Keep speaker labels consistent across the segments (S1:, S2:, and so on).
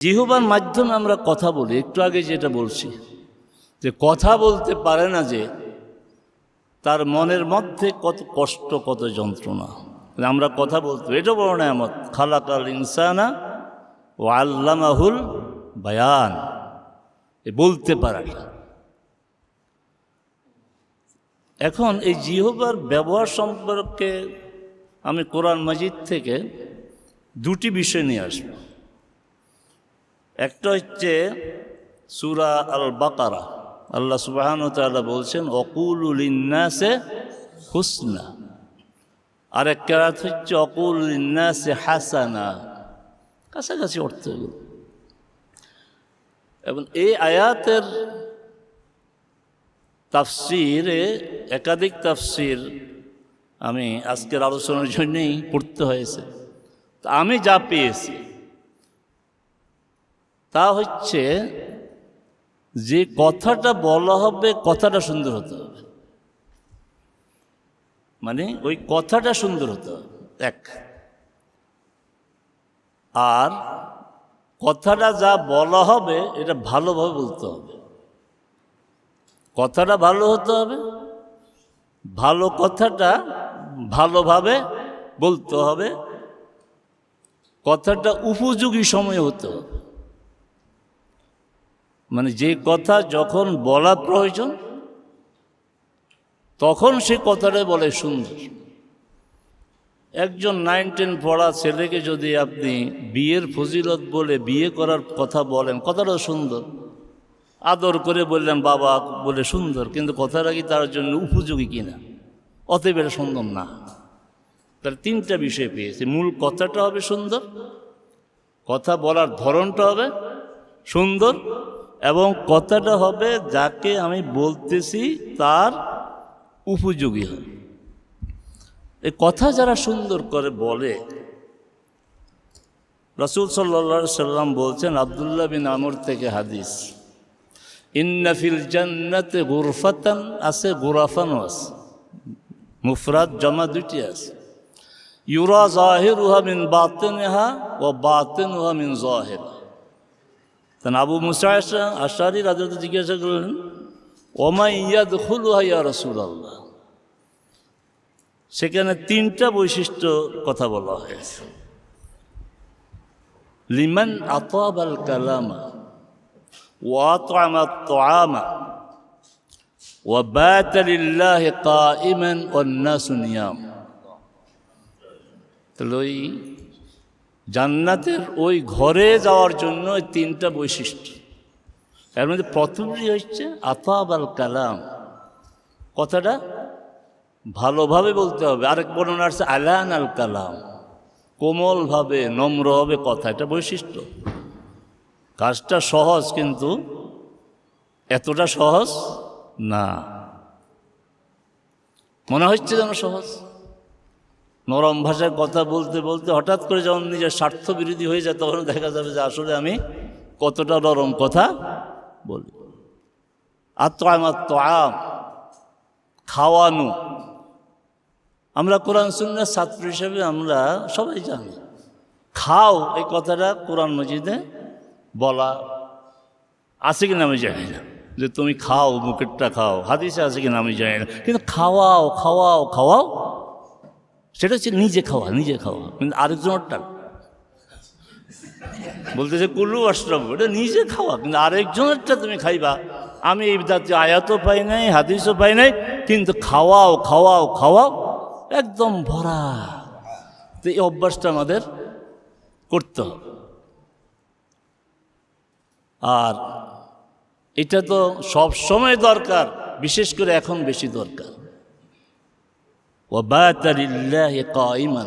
S1: জিহবার মাধ্যমে আমরা কথা বলি, একটু আগে যেটা বলছি, যে কথা বলতে পারে না যে তার মনের মধ্যে কত কষ্ট, কত যন্ত্রণা। আমরা কথা বলতে এটা বড় নেয়ামত। খালাকাল ইনসানা ও আল্লামাহুল বায়ান। এ বলতে পারাটা এখন এই জিহবার ব্যবহার সম্পর্কে আমি কোরআন মাজিদ থেকে দুটি বিষয় নিয়ে আসব। একটা হচ্ছে সুরা আল বাকারা আল্লাহ সুবাহান তাল্লাহ বলছেন, অকুল ইন্নাসে হুসনা। আর এক কেরাত হচ্ছে, অকুল ইন্নাসে হাসানা। কাছাকাছি অর্থ এগুলো। এবং এই আয়াতের তাফসিরে, একাধিক তাফসির আমি আজকের আলোচনার জন্যেই পড়তে হয়েছে। তা আমি যা পেয়েছি তা হচ্ছে যে কথাটা বলা হবে, কথাটা সুন্দর হতে হবে। মানে ওই কথাটা সুন্দর হতে হবে। এক। আর কথাটা যা বলা হবে, এটা ভালোভাবে বলতে হবে। কথাটা ভালো হতে হবে, ভালো কথাটা ভালোভাবে বলতে হবে, কথাটা উপযোগী সময় হতে হবে। মানে যে কথা যখন বলা প্রয়োজন, তখন সে কথাটা বলে সুন্দর। একজন নাইন টেন পড়া ছেলেকে যদি আপনি বিয়ের ফজিলত বলে বিয়ে করার কথা বলেন, কথাটা সুন্দর। আদর করে বললেন, বাবা, বলে সুন্দর, কিন্তু কথাটা কি তার জন্য উপযোগী কিনা? অতএব এটা সুন্দর না। তার তিনটা বিষয় পেয়েছে। মূল কথাটা হবে সুন্দর, কথা বলার ধরনটা হবে সুন্দর এবং কথাটা হবে, যাকে আমি বলতেছি তার উপযোগী হবে এই কথা যারা সুন্দর করে বলে, রসুল সাল্লা সাল্লাম বলছেন, আবদুল্লাহ বিন আমর থেকে হাদিস ইন্নাফিল জান্নাতে গুরফাতান আছে, গুরাফানও আছে, মুফরাদ জমা দুটি আছে। ইউরা জাহিরুহা মিন বাতেনহা ও বাতেনহা মিন জাহির তখন আবু মুসা আশারি রাজা জিজ্ঞাসা করলেন ওমা ইয়াদ খুলুহা ইয়া রসুল আল্লাহ সেখানে তিনটা বৈশিষ্ট্য কথা বলা হয়েছে লিমান আতাব আল কালামা وأطعم الطعام وبات لله قائما والناس نيام তাহলে ওই জান্নাতের ওই ঘরে যাওয়ার জন্য ওই তিনটা বৈশিষ্ট্য। এর মধ্যে প্রথমটি হচ্ছে আতাব আল কালাম। কথাটা ভালোভাবে বলতে হবে। আরেক বর্ণনা আছে আলান আল কালাম। কোমলভাবে নম্র হবে কথা, এটা বৈশিষ্ট্য। কাজটা সহজ, কিন্তু এতটা সহজ না। মনে হচ্ছে যেন সহজ? নরম ভাষায় কথা বলতে বলতে হঠাৎ করে যখন নিজের স্বার্থ বিরোধী হয়ে যায়, তখন দেখা যাবে যে আসলে আমি কতটা নরম কথা বলি। আত্মাম আম খাওয়ানো। আমরা কোরআন, সুন্নার ছাত্র হিসেবে আমরা সবাই জানি, খাও এই কথাটা কোরআন মজিদে বলা আছে কিনা আমি জানি না। যে তুমি খাও, মুখেরটা খাও, হাদিসে আছে কিনা আমি জানি না। কিন্তু খাওয়াও খাওয়াও খাওয়াও সেটা হচ্ছে নিজে খাওয়া নিজে খাওয়া। কিন্তু আরেকজনেরটা। বলতেছে কুল্লু অষ্টম, এটা নিজে খাওয়া, কিন্তু আরেকজনেরটা তুমি খাইবা। আমি এই জাতীয় আয়াতও পাই নাই, হাদিসও পাই নাই, কিন্তু খাওয়াও খাওয়াও খাওয়াও, একদম ভরা। তো এই অভ্যাসটা আমাদের করতে হবে। আর এটা তো সব সময় দরকার, বিশেষ করে এখন বেশি দরকার। وبات لله قائما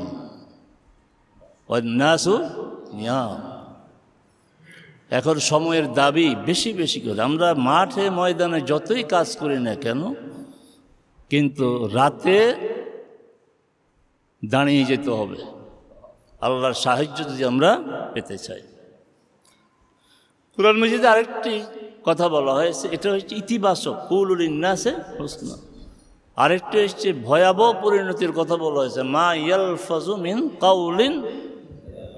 S1: والناس نيام এখন সময়ের দাবি বেশি বেশি করে আমরা মাঠে ময়দানে যতই কাজ করি না কেন কিন্তু রাতে দাঁড়িয়ে যেতে হবে আল্লাহর সাহায্য যদি আমরা পেতে চাই কোরআন মজিদে আরেকটি কথা বলা হয়েছে এটা হচ্ছে ইতিবাচক কৌলুল ইন্নাসে হোসনা আরেকটি হচ্ছে ভয়াবহ পরিণতির কথা বলা হয়েছে, মা ইয়াল ফাজু মিন কাউলিন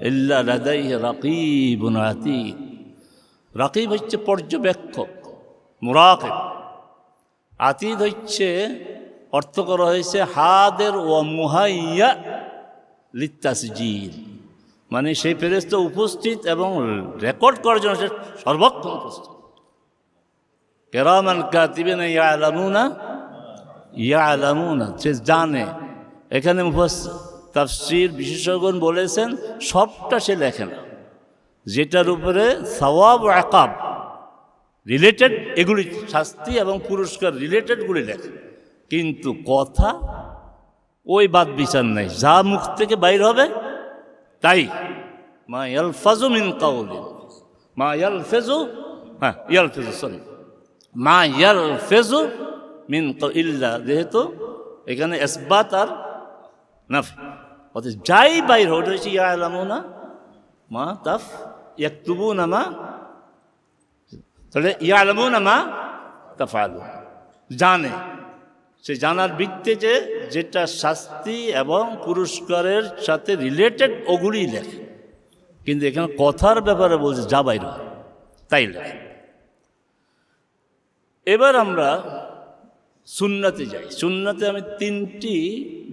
S1: ইল্লা লাদাইহি রাকিবুন আতীদ রাকিব হচ্ছে পর্যবেক্ষক, মুরাকিব। আতিদ হচ্ছে, অর্থ করা হয়েছে হাদের ও মুহাইয়া লিত্তাসজিল। মানে সেই ফেরেস্তা উপস্থিত এবং রেকর্ড করার জন্য সে সর্বক্ষণ উপস্থিত। কেরামান কাতিবেন ইয়া আলামুনা ইয়া সে জানে। এখানে তাফসির বিশেষজ্ঞ বলেছেন, সবটা সে লেখে না। যেটার উপরে সওয়াব আকাব রিলেটেড এগুলি শাস্তি এবং পুরস্কার রিলেটেডগুলি লেখে। কিন্তু কথা, ওই বাদ বিচার নাই। যা মুখ থেকে বাইর হবে, তাই। মা ইয়ালফাজু মিন কাউলিন। মা ইয়ালফেজু হ্যাঁ ইয়ালফেজু সরি মা ইয়ালফেজু মিন ইল্লা যেহেতু এখানে এসবাত আর নাফ। অর্থাৎ যাই বাইর ওটা হচ্ছে ইয়া আলামুনা মা তাফ ইয়াকতুবু না মা, তাহলে ইয়া আলামুনা মা তাফালু। জানে। সে জানার ভিত্তিতে যে যেটা শাস্তি এবং পুরস্কারের সাথে রিলেটেড ওগুলি লেখে। কিন্তু এখানে কথার ব্যাপারে বলছে যা বাইরে তাই লেখে। এবার আমরা সুন্নাতে যাই। সুন্নাতে আমি তিনটি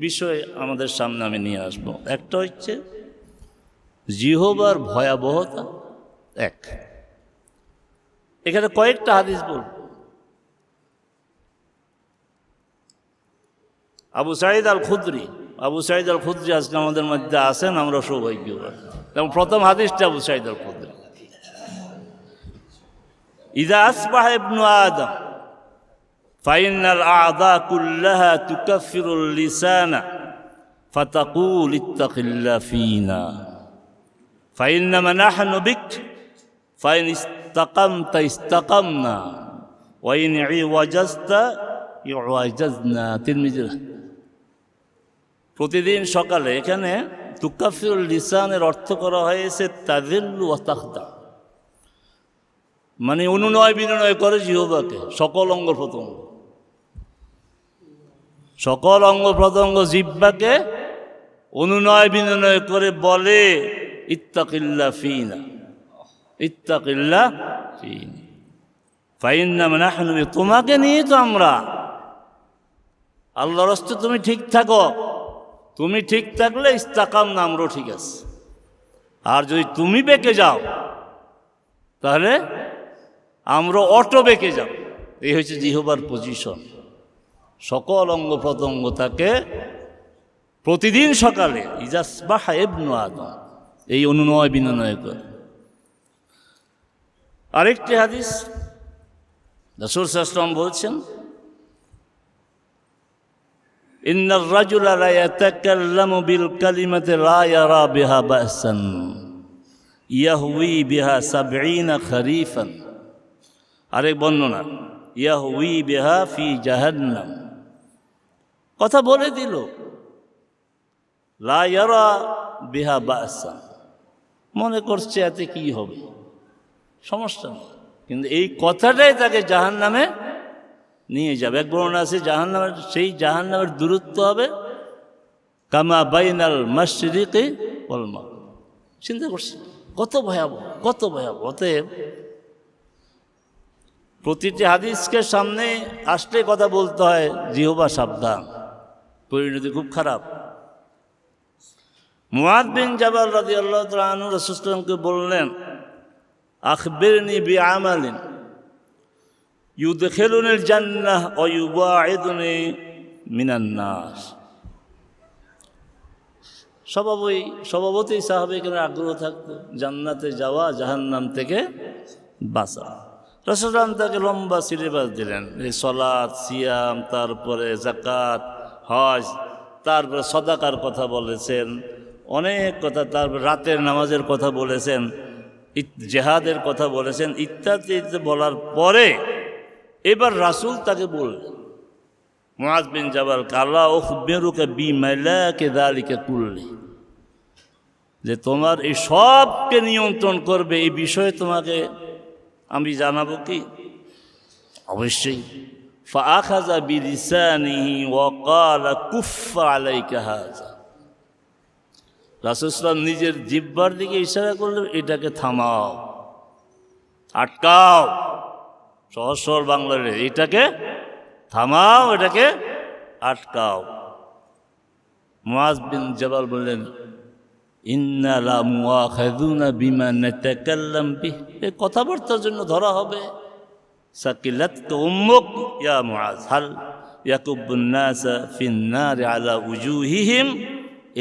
S1: বিষয় আমাদের সামনে আমি নিয়ে আসব। একটা হচ্ছে জিহবার ভয়াবহতা, এক। এখানে কয়েকটা হাদিস বলব। আবু সাইদ আল খুদ্রি আবু সাইদ আল খুদ্রি আজকে আমাদের মধ্যে আসেন আমরা সৌভাগ্য এবং প্রথম হাদিসটা আবু সাইদ আল খুদ্রি ইদা আসবাহ আদম فإن الأعضاء كلها تكفر اللسان فتقول اتق الله فينا فإنما نحن بك فإن استقمت استقمنا وإن عوجزت يعوجزنا তিরমিজি প্রতিদিন সকালে এখানে তুকাফিরুল লিসানের অর্থ করা হয়েছে তাজিল্লু ও তাখদা মানে অনুনয় বিনয় করে জিহবাকে সকল অঙ্গ প্রত্যঙ্গ সকল অঙ্গ প্রত্যঙ্গ জিব্বাকে অনুনয় বিনয় করে বলে, ইত্তাকিল্লা ফিনা ইত্তাকিল্লা ফিনা। ফাইন্না মানে তোমাকে নিয়ে তো আমরা, আল্লাহর রস্তে তুমি ঠিক থাকো। তুমি ঠিক থাকলে ইস্তাকাম না, আমরাও ঠিক আছে। আর যদি তুমি বেঁকে যাও, তাহলে আমরা অটো বেঁকে যাব। এই হচ্ছে জিহবার পজিশন সকল অঙ্গ প্রত্যঙ্গ তাকে প্রতিদিন সকালে, ইজাসবাহ এবনু আদম, এই অনুনয় বিনয় করে। আরেকটি হাদিস রসুল সাহসলাম বলছেন, ইন্নার রাজুলা রায়াতাকাল্লামু বিল কালিমাতি লা ইয়ারা বিহা বাসান, ইয়াহউই বিহা 70 খরিফান। আরেক বর্ণনা, ইয়াহউই বিহা ফি জাহান্নাম। কথা বলে দিল। লা ইয়ারা বিহা বাসা। মনে করছে এতে কি হবে? সমস্যা নেই। কিন্তু এই কথাটাই তাকে জাহান নামে নিয়ে যাবে। এক বর্ণনা আছে জাহান নামের সেই জাহান নামের দূরত্ব হবে কামা বাইনাল মাসরিকে বলমা চিন্তা করছি, কত ভয়াবহ কত ভয়াবহ। অতএব প্রতিটি হাদিসকে সামনে আসলে কথা বলতে হয়, জিহবা সাবধান। পরিণতি খুব খারাপ। মুয়াদ বিন জাবাল রাজি আল্লাহ তালু রসুলামকে বললেন, আখবিরনি বি আমালিন ইউদখেলুনের জান্নাহ ও ইউবাঈদুনি মিনান নাস। স্বভাবই স্বভাবতেই সাহাবেকের আগ্রহ থাকতো, জান্নাতে যাওয়া, জাহান্নাম থেকে বাঁচা। রসুলাম তাকে লম্বা সিলেবাস দিলেন, এই সলাদ সিয়াম, তারপরে জাকাত হজ তারপরে সদাকার কথা বলেছেন, অনেক কথা তারপর রাতের নামাজের কথা বলেছেন জেহাদের কথা বলেছেন, ইত্যাদি বলার পরে এবার রাসূল তাকে বললেন, মুআজ বিন জাবাল কালা ও বেরুকে বি মাইলাকে দালিকে কুললি, যে তোমার এই সবকে নিয়ন্ত্রণ করবে, এই বিষয়ে তোমাকে আমি জানাব কি? অবশ্যই। ফাখাজা বিলিসানিহি ওয়াকালা কুফা আলাইকা হাজা রাসুসলাম নিজের জিব্বার দিকে ইশারা করলে এটাকে থামাও, আটকাও সহজ সরল বাংলার এটাকে থামাও, এটাকে আটকাও। মুআজ বিন জবাল বললেন, ইন্না লা মুআখাযুনা বিমা নাতাকাল্লাম কথাবার্তার জন্য ধরা হবে। সাকিলাতকা উম্মুক, ইয়া মুআজ, হাল ইয়াকুবুন নাসা ফিন নারি আলা উজুহিহিম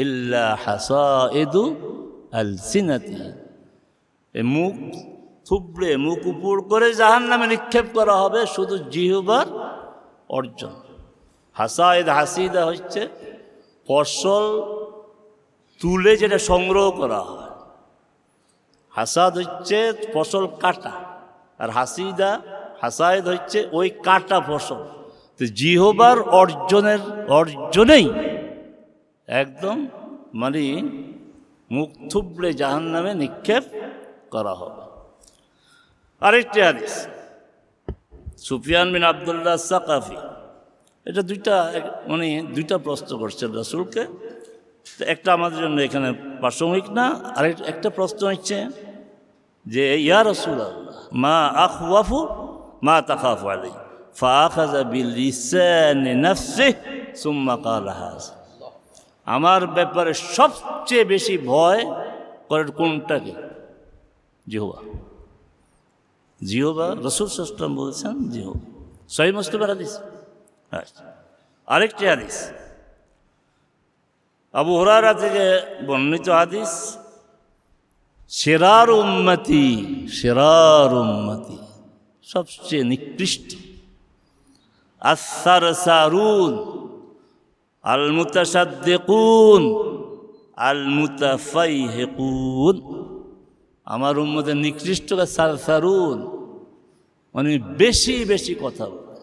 S1: ইল্লা হাসাইদু আলসিনাতিহিম এই মুখ, থুবড়ে মুখ উপর করে জাহান নামে নিক্ষেপ করা হবে শুধু জিহবার অর্জন। হাসায়েদ হাসিদা হচ্ছে ফসল তুলে যেটা সংগ্রহ করা হয়। হাসাদ হচ্ছে ফসল কাটা, আর হাসিদা হাসায়েদ হচ্ছে ওই কাটা ফসল। তো জিহবার অর্জনের, অর্জনেই একদম মানে মুখ থুবড়ে জাহান নামে নিক্ষেপ করা হবে। আরেকটি হাদিস, সুফিয়ান বিন আবদুল্লাহ সাকাফি। এটা দুইটা মানে দুইটা প্রশ্ন করছেন রাসুলকে। তো একটা আমাদের জন্য এখানে প্রাসঙ্গিক না আর একটা প্রশ্ন হচ্ছে যে, ইয়া রসুল মা আখওয়াফু মা তাখাফু আলাই ফাখাযা বিল লিসানি নাফসিহি, সুম্মা ক্বালা হাযা। আমার ব্যাপারে সবচেয়ে বেশি ভয় করেন কোনটাকে জিহবা। জিহবা, রসুল সাল্লাম বলছেন জিহবা। সহি মুসলিমের হাদিস? আচ্ছা। আরেকটি হাদিস। আবু হরারা থেকে বর্ণিত হাদিস, সেরার উম্মতি সেরার উম্মতি। সবচেয়ে নিকৃষ্ট। আসার সারুন আল মুতাসাদ্দিকুন আল মুতাফাইহিকুন আমার উম্মদের নিকৃষ্ট সারসারুন। মানে বেশি বেশি কথা বলে,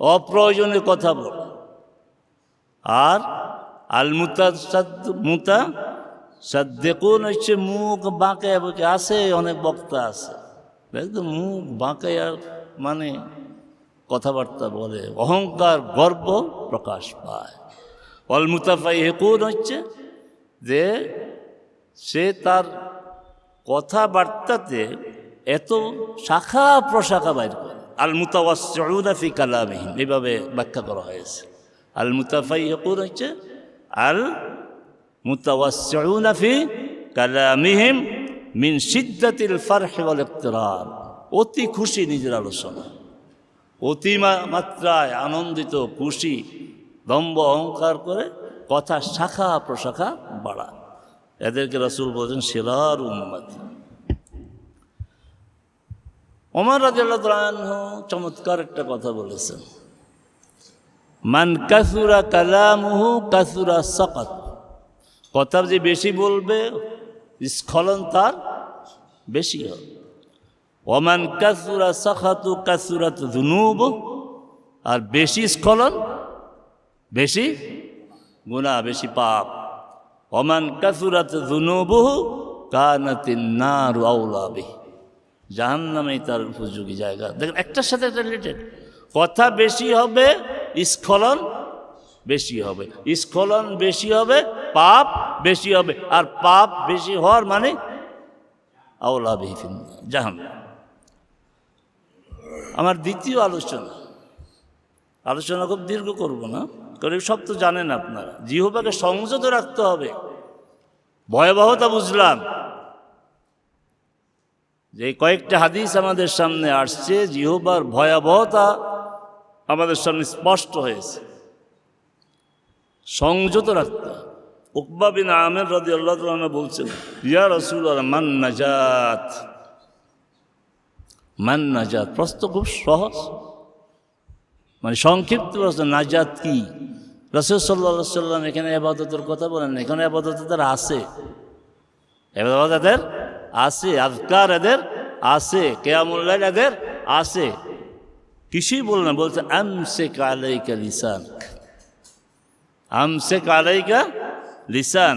S1: অপ্রয়োজনীয় কথা বলে। আর আল মুতা মুতা সাদ্দেকুন হচ্ছে মুখ বাঁকে আছে, অনেক বক্তা আছে। একদম মুখ বাঁকে আর মানে কথাবার্তা বলে। অহংকার গর্ব প্রকাশ পায়। অল মুতাফাই হেকুন হচ্ছে যে সে তার কথাবার্তাতে এত শাখা প্রশাখা বাইর করে। আল মুতাওয়াসউনা ফি কালামিহিম এইভাবে ব্যাখ্যা করা হয়েছে। আল মুতাফাই হেকুন হচ্ছে আল মুতাওয়াসউনা ফি কালামিহিম মিন সিদ্দাতিল ফারহ ওয়াল ইফতিরার অতি খুশি নিজের আলোচনা। অতি মাত্রায় আনন্দিত, খুশি দম্ব অহংকার করে কথা শাখা প্রশাখা বাড়া। এদেরকে রাসূল বলছেন সেরার উম্মতি। ওমর রাজিয়াল্লাহ চমৎকার একটা কথা বলেছেন। মান কাসুরা কালামুহু কাসুরা সকাত। কথা যে বেশি বলবে স্খলন তার বেশি হবে ওমান কাসুরা সখাতু কাসুরাত ধুনুব আর বেশি স্খলন, বেশি গুণা বেশি পাপ। ওমান কাসুরাত ধুনুবহু কানাতিন নারু আউলাবিহি জাহান্নামেই তার উপযোগী জায়গা। দেখেন, একটার সাথে একটা রিলেটেড কথা বেশি হবে, স্খলন বেশি হবে। স্খলন বেশি হবে, পাপ বেশি হবে, আর পাপ বেশি হওয়ার মানে জাহান আমার দ্বিতীয় আলোচনা আলোচনা খুব দীর্ঘ করব না, কারণ সব তো জানেন আপনারা। জিহবাকে সংযত রাখতে হবে। ভয়াবহতা বুঝলাম। যে কয়েকটা হাদিস আমাদের সামনে আসছে, জিহবার ভয়াবহতা আমাদের সামনে স্পষ্ট হয়েছে। সংযত রাখতে। উকবা বিন আমের রদি আল্লাহ তালা বলছেন, ইয়া রসুল মান নাজাত? মান নাজাত, প্রশ্ন খুব সহজ। মানে সংক্ষিপ্ত প্রশ্ন, নাজাত কি? রসুল সাল্লা সাল্লাম এখানে আবাদতের কথা বলেন। এখানে আবাদত তার আছে। এবার এদের আছে, আজকার এদের আছে কেয়ামুল্লাহ এদের আছে। কিছুই বল না, বলছে আমসে কালাইকা লিসান আমসে কালাইকা লিসান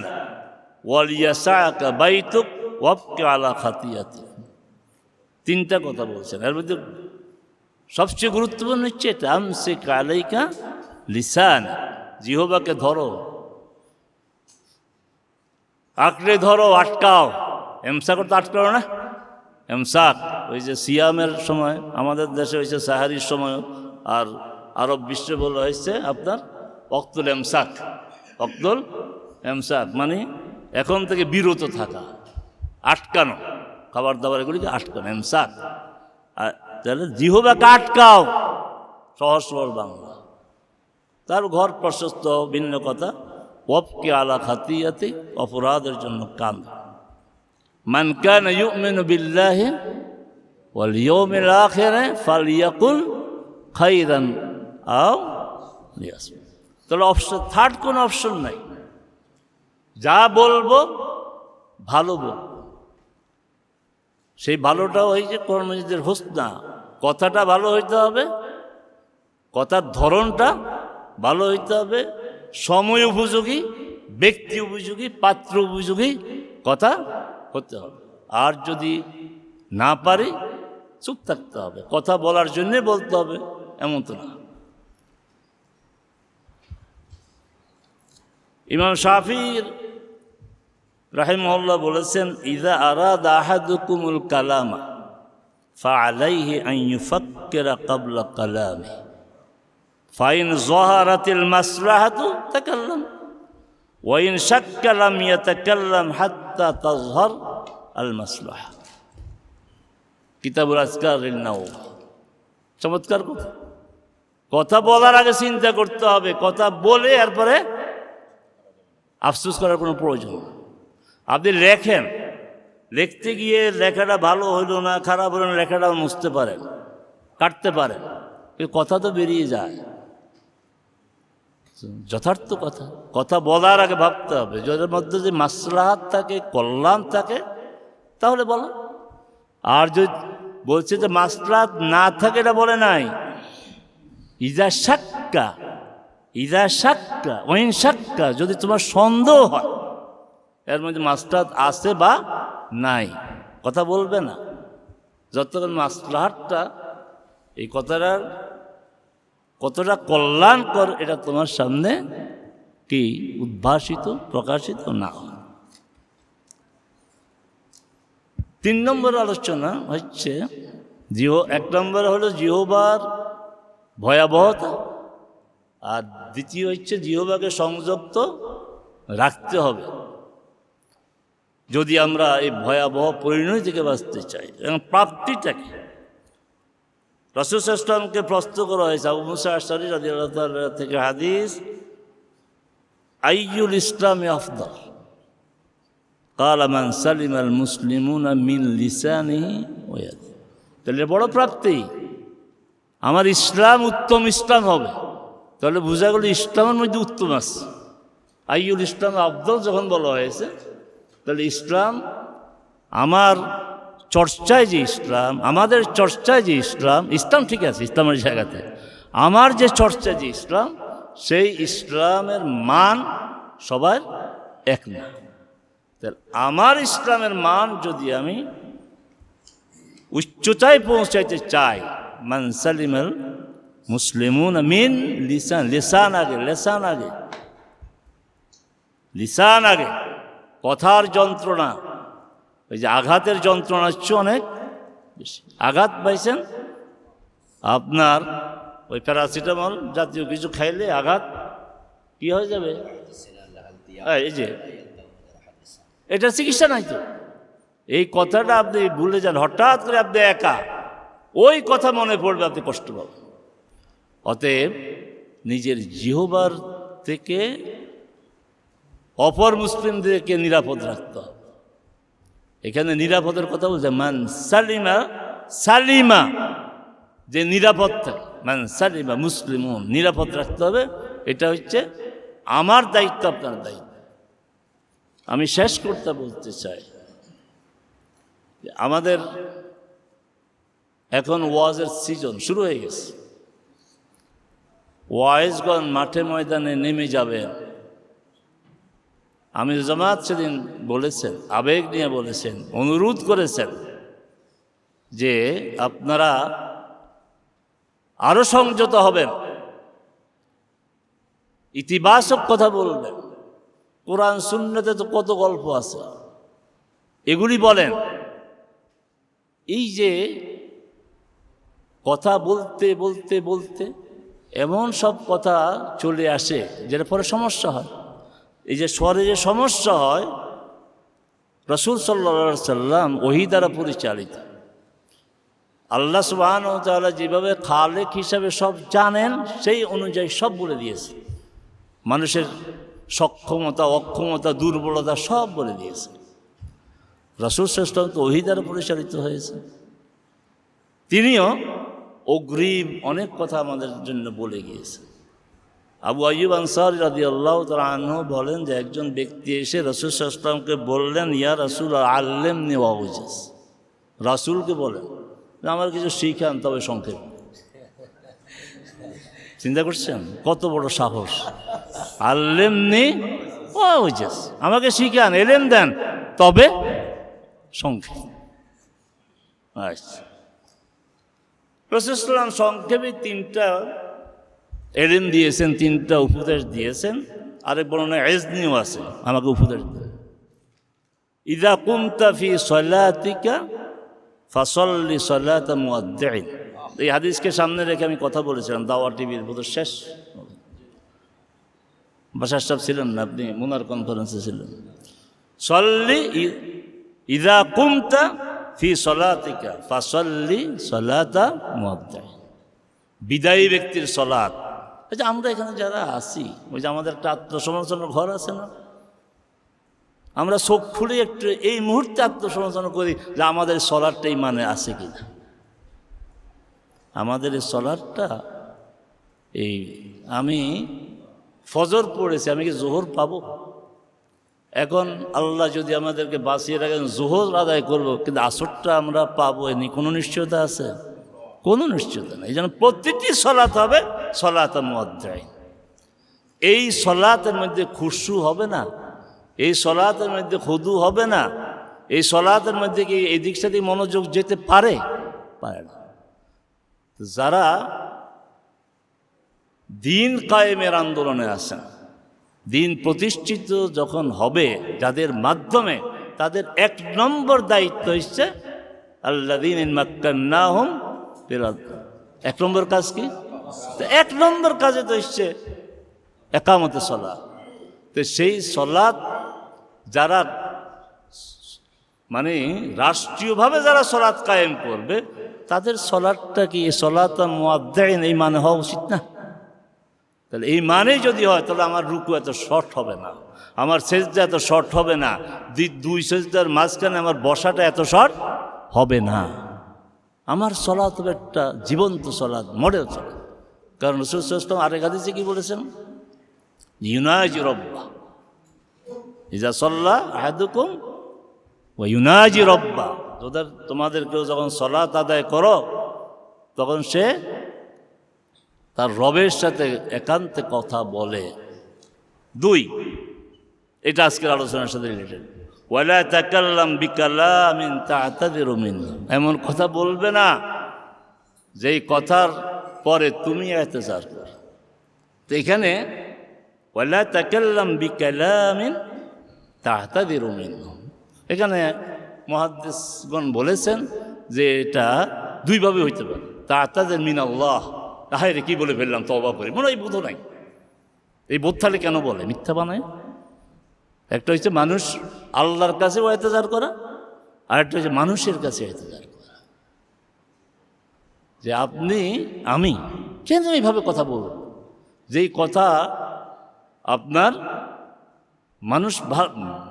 S1: তিনটা কথা বলছেন। এর মধ্যে সবচেয়ে গুরুত্বপূর্ণ হচ্ছে, এটা আমসে কালাইকা লিসান, জিহবাকে ধরো। আঁকড়ে ধরো, আটকাও। এমসা করতে আটকাও না। এমসাক ওই যে সিয়ামের সময়, আমাদের দেশে হয়েছে সাহারির সময়, আর আরব বিশ্বে বলা হয়েছে আপনার অক্তুল এমসাক। অক্তুল এমসাক মানে এখন থেকে বিরত থাকা, আটকানো। খাবার দাবার এগুলিকে আটকানো এমসাক আর তাহলে জিহবাকে আটকাও সহজ সরল বাংলা। তার ঘর প্রশস্ত, ভিন্ন কথা ওপকে আলা খাতিয়াতে, অপরাধের জন্য কান্দ। মান কান ইউমিনু বিল্লাহি ওয়াল ইয়াউমিল আখিরে ফালইয়াকুল খাইরান আও লিয়াসমুত তাহলে অপশন থার্ড কোনো অপশন নাই। যা বলব, ভালো বলব। সেই ভালোটা যে কর্মজীদের হোসনা কথাটা ভালো হইতে হবে, কথার ধরনটা ভালো হইতে হবে, সময় উপযোগী, ব্যক্তি উপযোগী, পাত্র উপযোগী কথা হতে হবে। আর যদি না পারি, চুপ থাকতে হবে। কথা বলার জন্যে বলতে হবে, এমন তো না। ইমাম শাফির রাহেমহল্লা বলেছেন, ইদা আরাদ আহাদুকুমুল কালামা ফা আলাইহি আইফাক্কেরা কাবলা কালামে ফাইন জহারাতিল মাসলাহাতু তাকাল্লাম ওয়াইন শাক্কালাম ইয়াতাকাল্লাম হাত্তা তাজহার আল মাসলাহা। কিতাবুল আজকার নাও চমৎকার কথা। কথা বলার আগে চিন্তা করতে হবে, কথা বলে এরপরে আফসোস করার কোনো প্রয়োজন নেই। আপনি লেখেন। লিখতে গিয়ে লেখাটা ভালো হইল না, খারাপ হলো না লেখাটা মুছতে পারেন, কাটতে পারেন। কথা তো বেরিয়ে যায়। যথার্থ কথা। কথা বলার আগে ভাবতে হবে। যাদের মধ্যে যে মাসলাহাত থাকে, কল্যাণ থাকে, তাহলে বলো। আর যদি বলছে যে মাসলাহাত না থাকে, এটা বলে নাই। ইজা সাক্কা ইজা সাক্কা ওইন সাক্কা যদি তোমার সন্দেহ হয় এর মধ্যে মাসলাহাত আছে বা নাই? কথা বলবে না। যতক্ষণ মাসলাহাতটা, এই কথাটার কতটা কল্যাণকর, এটা তোমার সামনে কি উদ্ভাসিত, প্রকাশিত না তিন নম্বর আলোচনা হচ্ছে জিও এক নম্বর হলো জিহবার ভয়াবহতা, আর দ্বিতীয় হচ্ছে জিহবাকে সংযুক্ত রাখতে হবে। যদি আমরা এই ভয়াবহ পরিণতি থেকে বাঁচতে চাই, এবং প্রাপ্তিটাকে। রসুল ইসলামকে প্রশ্ন করা হয়েছে, আবু মুসা আশারি রাজি আল্লাহ থেকে হাদিস, আইয়ুল ইসলামে আফদল? কাল মান সালিম আল মুসলিমুন মিন লিসানি তাহলে বড় প্রাপ্তি। আমার ইসলাম উত্তম ইসলাম হবে। তাহলে বোঝা গেল ইসলামের মধ্যে উত্তম আছে। আইয়ুল ইসলাম আফদল? যখন বলা হয়েছে তাহলে ইসলাম আমার চর্চায় যে ইসলাম, আমাদের চর্চায় যে ইসলাম ইসলাম ঠিক আছে, ইসলামের জায়গাতে। আমার যে চর্চা যে ইসলাম, সেই ইসলামের মান সবার এক না। আমার ইসলামের মান যদি আমি উচ্চতায় পৌঁছাইতে চাই, মান সালিমাল মুসলিমুন মিন লিসান লিসান আগে, লেসান আগে, লিসান আগে। কথার যন্ত্রণা। ওই যে আঘাতের যন্ত্রণা হচ্ছে অনেক বেশি। আঘাত পাইছেন? আপনার ওই প্যারাসিটামল জাতীয় কিছু খাইলে আঘাত কি হয়ে যাবে? এই যে, এটা চিকিৎসা নাই তো। এই কথাটা আপনি ভুলে যান, হঠাৎ করে আপনি একা। ওই কথা মনে পড়বে, আপনি কষ্ট পাবেন। অতএব নিজের জিহবার থেকে অপর মুসলিমদেরকে নিরাপদ রাখতে হবে। এখানে নিরাপদের কথা বলছে, মান সালিমা সালিমা যে নিরাপদ থাকে। মান সালিমা মুসলিম নিরাপদ রাখতে হবে। এটা হচ্ছে আমার দায়িত্ব, আপনার দায়িত্ব। আমি শেষ করতে বলতে চাই আমাদের এখন ওয়াজের সিজন শুরু হয়ে গেছে। ওয়াইজগণ মাঠে ময়দানে নেমে যাবেন। আমি জামাত সেদিন বলেছেন, আবেগ নিয়ে বলেছেন, অনুরোধ করেছেন যে আপনারা আরও সংযত হবেন। ইতিবাচক কথা বলবেন। কোরআন শূন্যতে তো কত গল্প আছে। এগুলি বলেন। এই যে কথা বলতে বলতে বলতে এমন সব কথা চলে আসে যেটা পরে সমস্যা হয়। এই যে স্বরে যে সমস্যা হয়, রসুল সাল্লা সাল্লাম ওহি দ্বারা পরিচালিত। আল্লাহ সুবাহান ও তাআলা যেভাবে খালেক হিসাবে সব জানেন, সেই অনুযায়ী সব বলে দিয়েছে। মানুষের সক্ষমতা, অক্ষমতা, দুর্বলতা সব বলে দিয়েছে। রসুল শ্রেষ্ঠ তো ওহি দ্বারা পরিচালিত হয়েছে। তিনিও অগ্রিম অনেক কথা আমাদের জন্য বলে গিয়েছে। আবু আইব আনসার রাজি আল্লাহ তালু বলেন যে একজন ব্যক্তি এসে রসুল সাল্লামকে বললেন, ইয়া রসুল আল্লেম নেওয়া উচিস রাসুলকে বলেন আমার কিছু শিখান, তবে সংক্ষেপ। চিন্তা করছেন? কত বড় সাহস। আল্লেম নি উচিস আমাকে শিখান, এলেম দেন, তবে সংক্ষেপ। আচ্ছা। রসুলাম সংক্ষেপে তিনটা এলেন দিয়েছেন, তিনটা উপদেশ দিয়েছেন, আরেক বর্ণনা এজনিও আছে আমাকে উপদেশ দেন। ইদা কুমতা ফি সলাতিকা ফাসল্লি সলাতা মুআদ্দিন এই হাদিসকে সামনে রেখে আমি কথা বলেছিলাম দাওয়া টিভির বোধ শেষ। বাসার সাহেব ছিলেন না, আপনি মুনার কনফারেন্সে ছিলেন। সল্লি ইদা কুমতা ফি সলাতিকা ফাসল্লি সলাতা মুআদ্দিন বিদায়ী ব্যক্তির সলাৎ ওই যে আমরা এখানে যারা আছি, ওই যে আমাদের একটা আত্মসমালোচনার ঘর আছে না? আমরা চোখ খুলে একটু এই মুহূর্তে আত্মসমালোচনা করি যে আমাদের সলারটাই মানে আছে কিনা। আমাদের এই সলারটা এই আমি ফজর পড়েছি, আমি কি জোহর পাবো? এখন আল্লাহ যদি আমাদেরকে বাঁচিয়ে রাখেন, জোহর আদায় করব, কিন্তু আসরটা আমরা পাবো এ নিয়ে কোনো নিশ্চয়তা আছে? কোনো নিশ্চয়তা নেই। জন্য প্রতিটি সলাত হবে সলাত মধ্যায় এই সলাতের মধ্যে খুশু হবে না? এই সলাতের মধ্যে খুদু হবে না? এই সলাতের মধ্যে কি এই দিক মনোযোগ যেতে পারে? পারে না। যারা দিন কায়েমের আন্দোলনে আসেন দিন প্রতিষ্ঠিত যখন হবে, যাদের মাধ্যমে তাদের এক নম্বর দায়িত্ব হচ্ছে আল্লাহ দিন না হোম এক নম্বর কাজ কি? এক নম্বর কাজে তো হচ্ছে একামতে সলা তো সেই সলাৎ যারা মানে রাষ্ট্রীয়ভাবে যারা সলাৎ কায়েম করবে, তাদের সলাৎটা কি? সলাৎ মোয়াদ্দাইন এই মানে হওয়া উচিত না? তাহলে এই মানে যদি হয়, তাহলে আমার রুকু এত শর্ট হবে না। আমার সেজদা এত শর্ট হবে না। দুই- সেজদার মাঝখানে আমার বসাটা এত শর্ট হবে না। আমার হবে একটা জীবন্ত সলাৎ, মডেল সলাৎ। কারণ রসুল সাল্লাম আরেক হাদিসে কি বলেছেন? ইউনাজি রব্বা। ইজা সল্লা আহাদুকুম ও ইউনাজি রব্বা। তোদের, তোমাদের কেউ যখন সলাৎ আদায় করো, তখন সে তার রবের সাথে একান্তে কথা বলে। দুই, এটা আজকের আলোচনার সাথে রিলেটেড ওয়ালা তাকাল্লাম বিকালামিন তাতাদের মিন এমন কথা বলবে না, যেই কথার পরে তুমি এতেজার কর। তো এখানে, ওয়ালা তাকাল্লাম বিকালামিন তাতাদের মিন এখানে মহাদেশগণ বলেছেন যে এটা দুইভাবে হইতে পারে। তাতাদের মিন আল্লাহ। হায় রে, কী বলে ফেললাম তবা করে। মনে হয় বোধ নাই। এই বোধ তাহলে কেন বলে? মিথ্যা বানায়? একটা হচ্ছে মানুষ আল্লাহর কাছেও এতেজার করা আর একটা হচ্ছে মানুষের কাছে এতেজার যে আপনি আমি। কেন এইভাবে কথা বলব যেই কথা আপনার মানুষ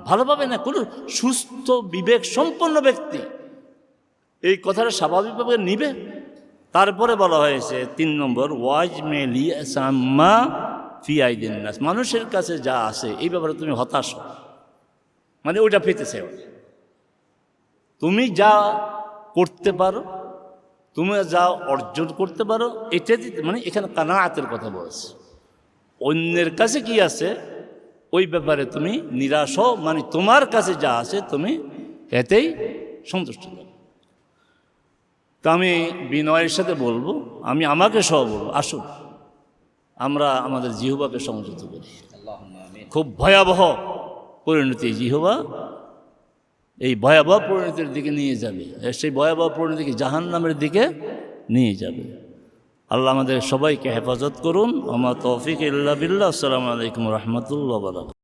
S1: ভালোভাবে না কোনো সুস্থ বিবেক সম্পন্ন ব্যক্তি এই কথাটা স্বাভাবিকভাবে নিবে। তারপরে বলা হয়েছে তিন নম্বর ওয়াজ মেলি সাম্মা ফিআইদিন নাস। মানুষের কাছে যা আছে এই ব্যাপারে তুমি হতাশ। মানে ওইটা পেতে চাও না। তুমি যা করতে পারো তুমি যা অর্জন করতে পারো, এটা মানে এখানে কানাআতের কথা বলছে। অন্যের কাছে কি আছে? ওই ব্যাপারে তুমি নিরাশ হও মানে তোমার কাছে যা আছে তুমি এতেই সন্তুষ্ট থাকো। তো আমি বিনয়ের সাথে বলব, আমি আমাকে সহ বলব, আসুন, আমরা আমাদের জিহুবাকে সংযত করি। খুব ভয়াবহ পরিণতি জিহুবা। এই ভয়াবহ পরিণতির দিকে নিয়ে যাবে। সেই ভয়াবহ পরিণতিকে জাহান নামের দিকে নিয়ে যাবে। আল্লাহ আমাদের সবাইকে হেফাজত করুন। আমার তৌফিক ইল্লা বিল্লা আসসালামু আলাইকুম রহমতুল্লাহ